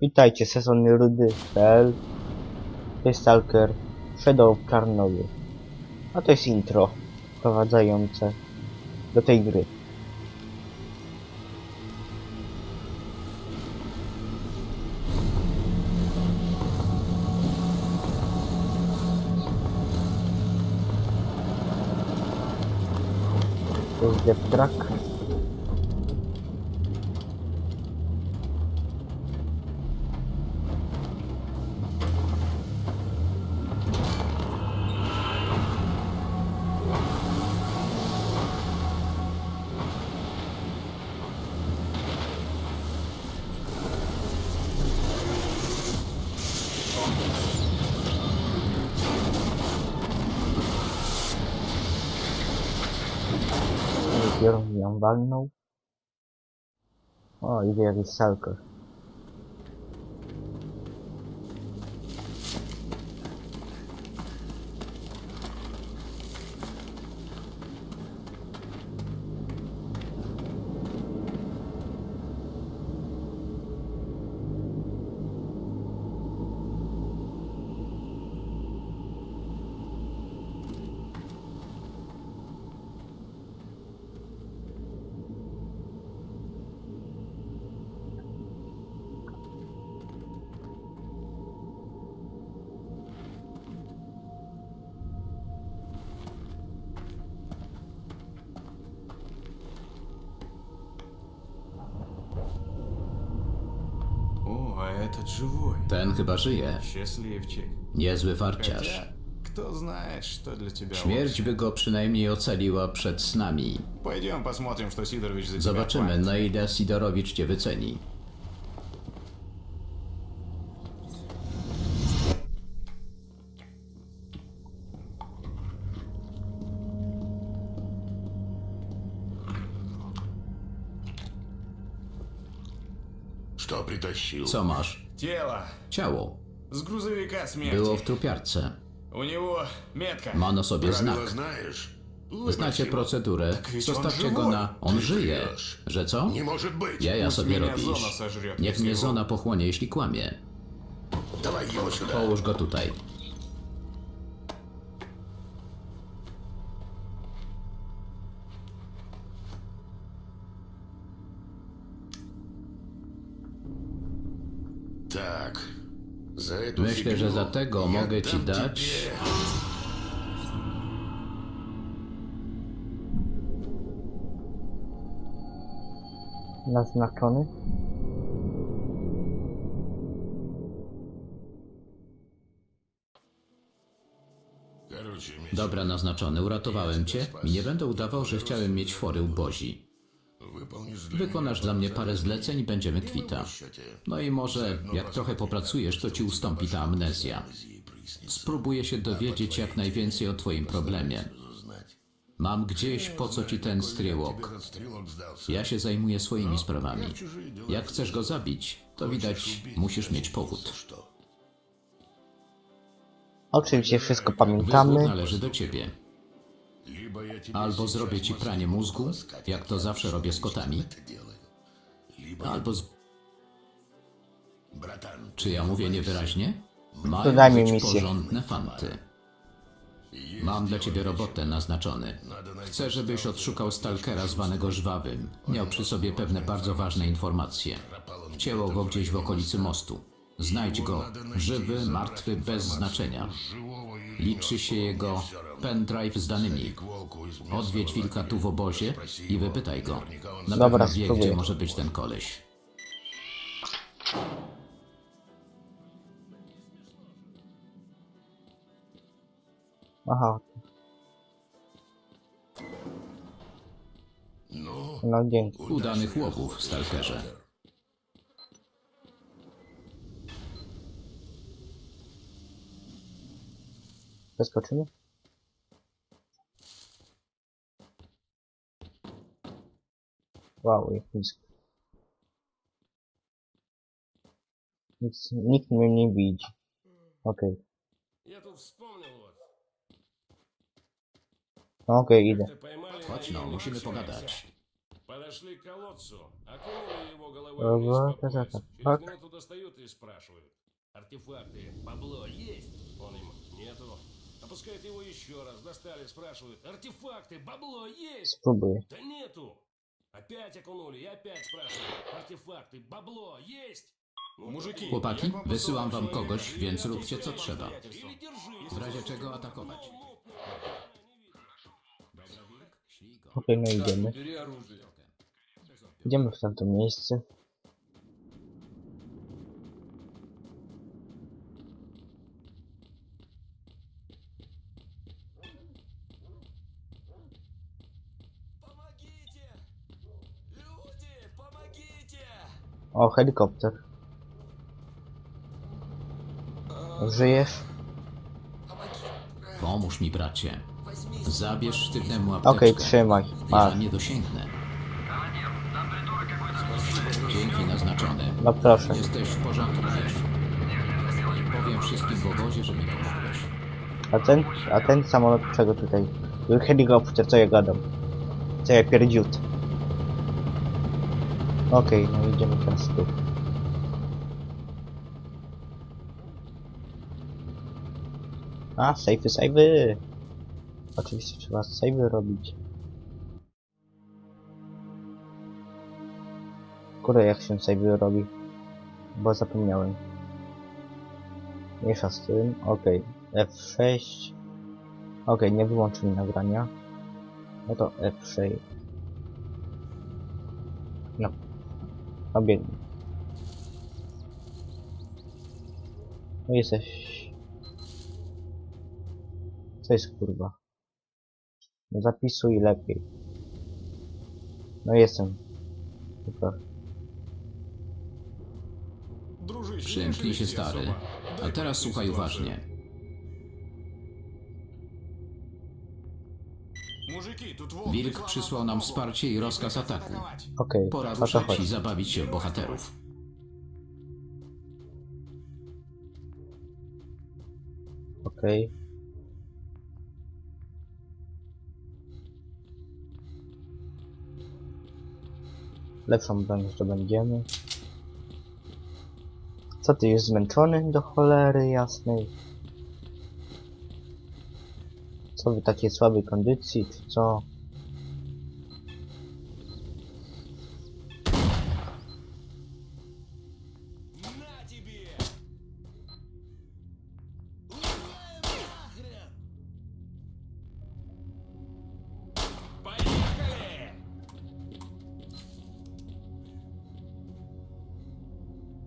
Witajcie, sezon rudy.pl To jest Stalker Shadow of Czarnobyl. A to jest intro wprowadzające do tej gry. To jest Death Track. Ją walnął. O, idzie jakiś Stalker. этот живой. Ten chyba żyje. Счастливчик. Niezły farciarz. Хотя, кто знает, что для тебя Śmierć by go przynajmniej ocaliła przed snami. лучше. Пойдем посмотрим, что Сидорович за тебя Zobaczymy, платит. na ile Sidorowicz cię wyceni. Что притащил? Co masz? Тело Ciało. с грузовика смерти. Było w trupiarce. У него метка. Ma na sobie Правила znak. знаешь? Znacie procedurę. wiecie, on Zostawcie go żywy. na... On Ty żyje. wresz. Że co? Не может быть. Jaja Pust sobie mnie robisz. zona sażriot, Niech jeśli mnie go- zona pochłonie, jeśli kłamie. Давай его сюда. Połóż go tutaj. Myślę, że za tego mogę ci dać. Naznaczony. Dobra, naznaczony, uratowałem cię i nie będę udawał, że chciałem mieć fory u Bozi. Wykonasz dla mnie parę zleceń i będziemy kwita. No i może jak trochę popracujesz, to ci ustąpi ta amnezja. Spróbuję się dowiedzieć jak najwięcej o twoim problemie. Mam gdzieś po co ci ten stryłok. Ja się zajmuję swoimi sprawami. Jak chcesz go zabić, to widać musisz mieć powód. Oczywiście wszystko pamiętamy. Wybór należy do ciebie. Albo zrobię ci pranie mózgu, jak to zawsze robię z kotami. Albo z... Czy ja mówię niewyraźnie? Mają być porządne fanty. Mam dla ciebie robotę naznaczony. Chcę, żebyś odszukał stalkera zwanego Żwawym. Miał przy sobie pewne bardzo ważne informacje. Wcięło go gdzieś w okolicy mostu. Znajdź go. Żywy, martwy, bez znaczenia. Liczy się jego pendrive z danymi. Odwiedź wilka tu w obozie i wypytaj go. Na Dobra, wie, gdzie może być ten koleś. Aha. No dzięki. Udanych łowów, stalkerze. Zaskoczymy? Blisko. Nic, nikt mnie nie widzi. Okej. Я тут вспомнил вот. Поймали Chodź no, musimy pogadać. Под Подошли к колодцу, окунули его головой вниз по пояс. Через Так. минуту достают и спрашивают. Артефакты, бабло есть? Он им, нету. Опускают его еще раз, достали, спрашивают. Артефакты, бабло есть? Spróbuję. Да нету. Опять окунули и опять спрашивают. Артефакты, бабло есть? Ну, Mужики, Chłopaki, jak wam wysyłam posyłam wam kogoś, człowieka? więc Или róbcie co macie trzeba. обстоятельства? Или держи. W razie czego atakować. Okej, no idziemy. Бери оружие. Idziemy w tamto miejsce. O, helikopter. Żyjesz? Pomóż mi, bracie. Zabierz sztywnemu Okej, apteczkę. trzymaj. Ja Masz. nie dosięgnę. Dzięki naznaczony. No proszę. Jesteś w porządku, wiesz. Powiem wszystkim w obozie, że mi pomogłeś. A ten, a ten samolot czego tutaj? Helikopter, co ja gadam? Co ja pierdziut? Okej, no idziemy teraz tu. A, sejfy, sejfy! Oczywiście trzeba sejfy robić. Kurde, jak się sejfy robi? Bo zapomniałem. Mniejsza z tym, okej. F6. Okej, nie wyłączyli nagrania. No to F6. No. A biegnij. No jesteś... Co jest kurwa? No zapisuj lepiej. No jestem. Super. Przymknij się stary. A teraz słuchaj uważnie. Wilk przysłał nam wsparcie i rozkaz ataku. Okej, Pora ruszać i zabawić się w bohaterów. Okej. Lepszą broń jeszcze będziemy. Co ty, jest zmęczony do cholery jasnej? co wy takiej słabej kondycji, czy co?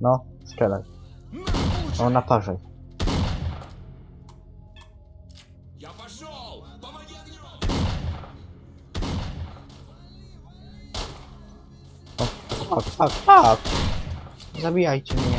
No, strzelaj. No, naparzaj. Fuck, fuck, fuck! Zabijajcie mnie.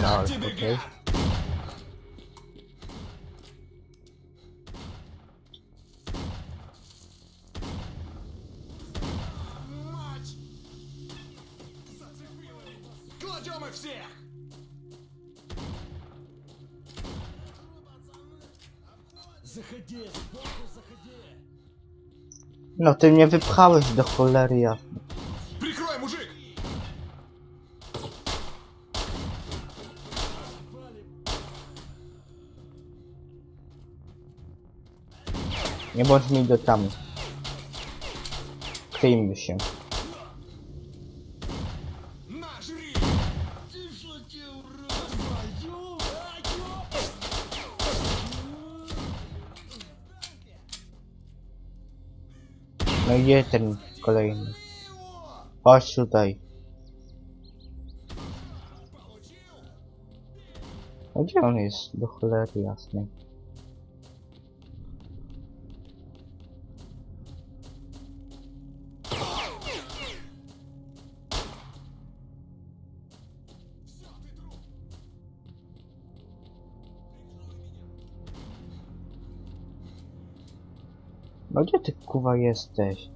no, Тебе okej. гад. Мать! Зацепила его. Кладем их всех! Заходи, сбоку заходи! No ty mnie wypchałeś do cholery jasnej. Nie bądźmy idiotami. Kryjmy się. No i ten kolejny. Chodź tutaj. A gdzie on jest? Do cholery jasnej. No gdzie ty kuwa jesteś?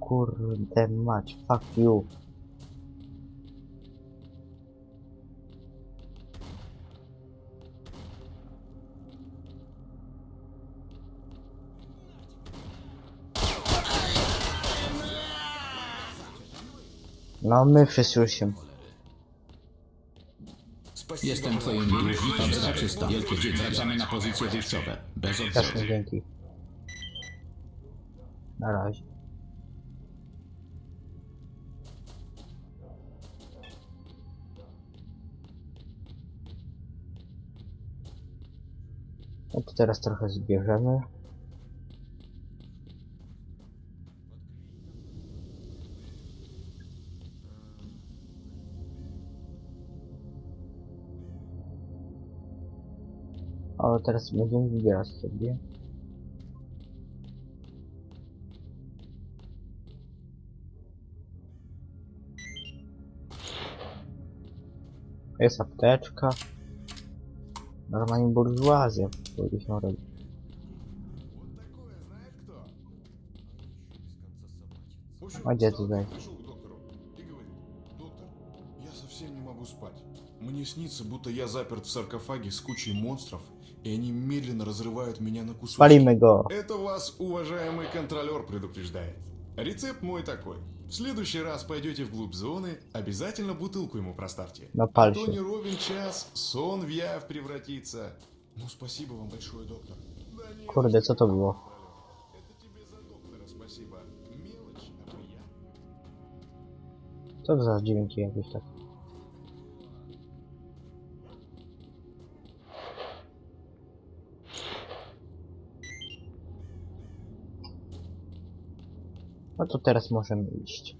Kurde mać, fuck you. No my wszyscy już się... Jestem twoim dłużnikiem, staczysta. Wielkie dzięki. Wracamy na pozycje wyjściowe. Bez Jasne, odbioru. dzięki. Na razie. No to teraz trochę zbierzemy. O, teraz będziemy wybierać sobie. Jest apteczka. Normalnie burżuazja powinniśmy robić. А где ты знаешь? я совсем не могу спать. Мне снится, будто я заперт в саркофаге с кучей монстров, и они медленно разрывают меня на кусочки. Go! Это вас, уважаемый контролер, предупреждает. Рецепт мой такой. В следующий раз пойдете вглубь зоны, обязательно бутылку ему проставьте. На А то не ровен час, сон в явь превратится. Ну, спасибо вам большое, доктор. Да Kurde, за что, to było? Это тебе за доктора спасибо. Мелочь, а приятно. Co to za dźwięki jakieś No to teraz możemy iść.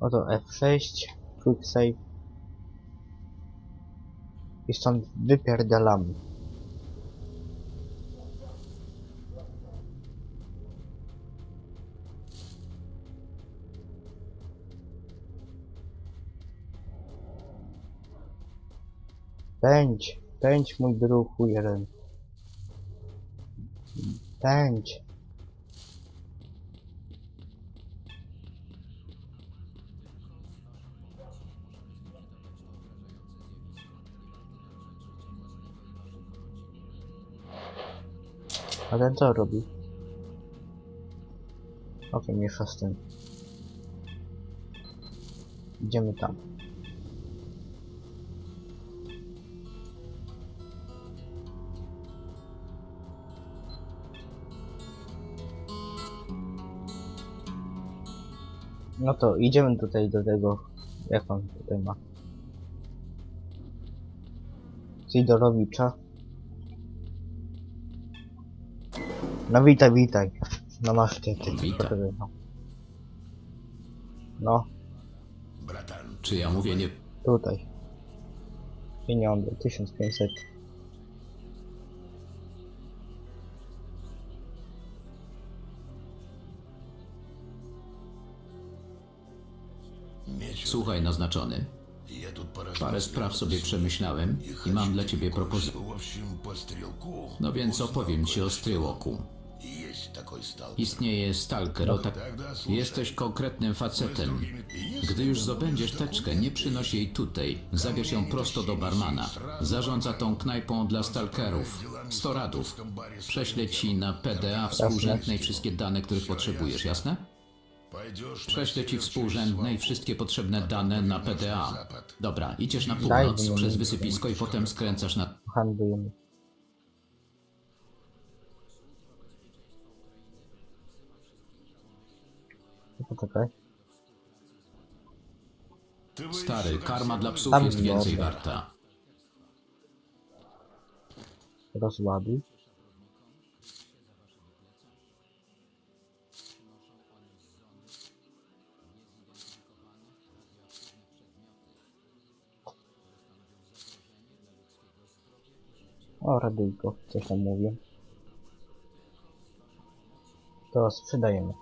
Oto F6, Quick Save. I stąd wypierdalamy. Pędź, pędź mój druhu jeden. Pędź. A ten co robi? Okej, miesza z tym. Idziemy tam. No to idziemy tutaj do tego, jak on tutaj ma. Sidorowicza. No witaj, witaj. No masz ty, ty, ty no. no, Czy ja mówię nie tutaj. Pieniądze, 1500. Słuchaj, naznaczony. Parę spraw sobie przemyślałem i mam dla ciebie propozycję. No więc opowiem ci o stryłoku. Istnieje stalker, o tak... Jesteś konkretnym facetem. Gdy już zdobędziesz teczkę, nie przynoś jej tutaj. Zabierz ją prosto do barmana. Zarządza tą knajpą dla stalkerów. 100 radów. Prześlę ci na PDA współrzędnej wszystkie dane, których potrzebujesz, jasne? Prześlę ci współrzędnej wszystkie potrzebne dane na PDA. Dobra, idziesz na północ przez wysypisko i potem skręcasz na... Handlujemy. Poczekaj. Stary, karma dla psów jest więcej warta. Rozładuj. O, radyjko, coś tam mówię. To sprzedajemy.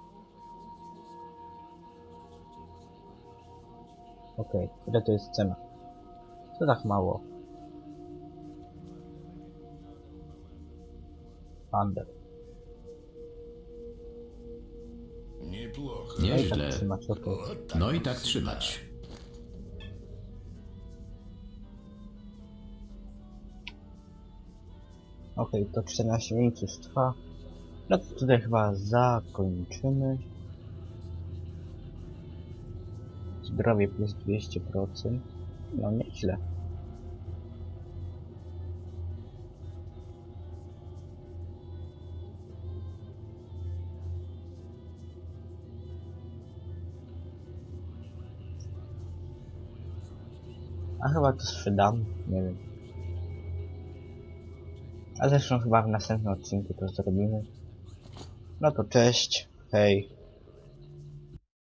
Okej, okay, ile to jest cena? To tak mało. Handel. Nieźle. No i tak trzymać. Okej, to 14 minut już trwa. No to tutaj chyba zakończymy. Zdrowie plus 200%. No nieźle. A chyba to sprzedam, nie wiem. A zresztą chyba w następnym odcinku to zrobimy. No to cześć, hej.